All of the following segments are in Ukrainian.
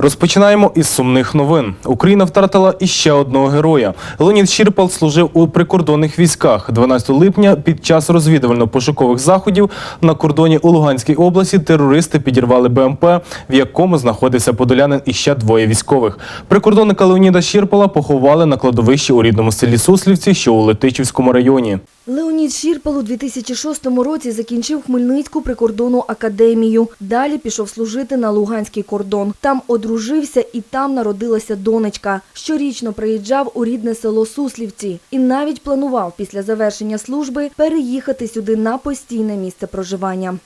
Розпочинаємо із сумних новин. Україна втратила іще одного героя. Леонід Щірпал служив у прикордонних військах. 12 липня під час розвідувально-пошукових заходів на кордоні у Луганській області терористи підірвали БМП, в якому знаходився подолянин і ще двоє військових. Прикордонника Леоніда Щірпала поховали на кладовищі у рідному селі Суслівці, що у Летичівському районі. Леонід Щірпал у 2006 році закінчив Хмельницьку прикордонну академію. Далі пішов служити на Луганський кордон. Там одружився і там народилася донечка. Щорічно приїжджав у рідне село Суслівці і навіть планував після завершення служби переїхати сюди на постійне місце проживання.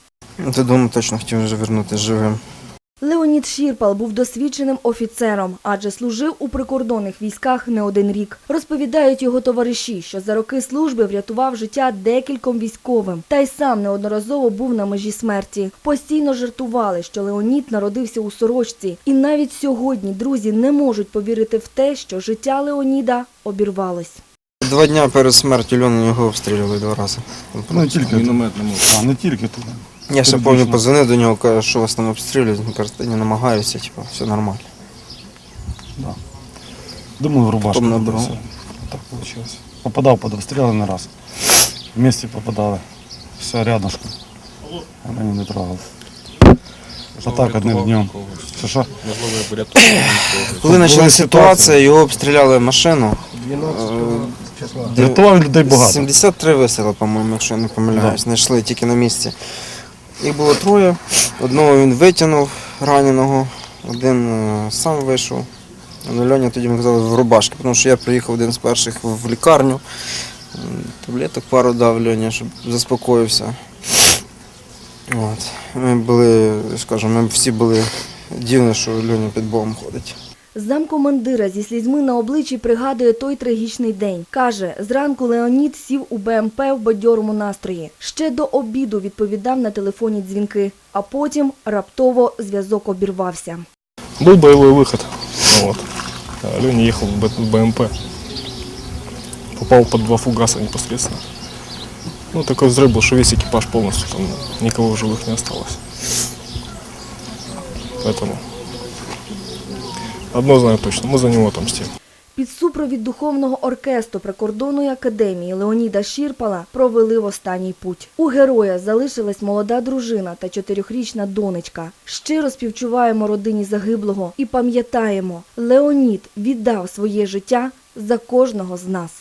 Додому точно хотів вже вернути живим. Леонід Щірпал був досвідченим офіцером, адже служив у прикордонних військах не один рік. Розповідають його товариші, що за роки служби врятував життя декільком військовим, та й сам неодноразово був на межі смерті. Постійно жартували, що Леонід народився у сорочці, і навіть сьогодні друзі не можуть повірити в те, що життя Леоніда обірвалось. Два дні перед смертю Льону його обстрілювали два рази. Ну, не тільки. А, не тільки тут. Я ще пам'ятаю, позвонив до нього, каже, що вас там обстрілюють. Він каже, не намагаюся, типу, все нормально. Думаю, в рубашку. Потім набрав. все. Так вийшло. Попадав під обстріли не раз. Вместе попадали. Все рядышком. А мені не трогали. Отак одним днем. Що що? Коли почала ситуація, його обстріляли машину. Е, Рятував людей багато. 73 вистріли, по-моєму, якщо я не помиляюсь. Знайшли тільки на місці. Їх було троє. Одного він витягнув раненого, один е, сам вийшов. Ну, Льоня тоді ми казали в рубашки, тому що я приїхав один з перших в лікарню. Таблеток пару дав Льоні, щоб заспокоївся. От. Ми були, скажімо, ми всі були дивні, що Льоня під Богом ходить. Замкомандира зі слізьми на обличчі пригадує той трагічний день. Каже, зранку Леонід сів у БМП в бадьорому настрої. Ще до обіду відповідав на телефонні дзвінки, а потім раптово зв'язок обірвався. Был боевой выход. Ну Вот. А Леня ехал в Б- БМП. Попал под два фугаса непосредственно. Ну, такой взрыв был, что весь экипаж полностью, там никого в живых не осталось. Поэтому одно знаю точно, ми за нього отомстимо. Під супровід духовного оркестру прикордонної академії Леоніда Щірпала провели в останній путь. У героя залишилась молода дружина та чотирьохрічна донечка. Щиро співчуваємо родині загиблого і пам'ятаємо, Леонід віддав своє життя за кожного з нас.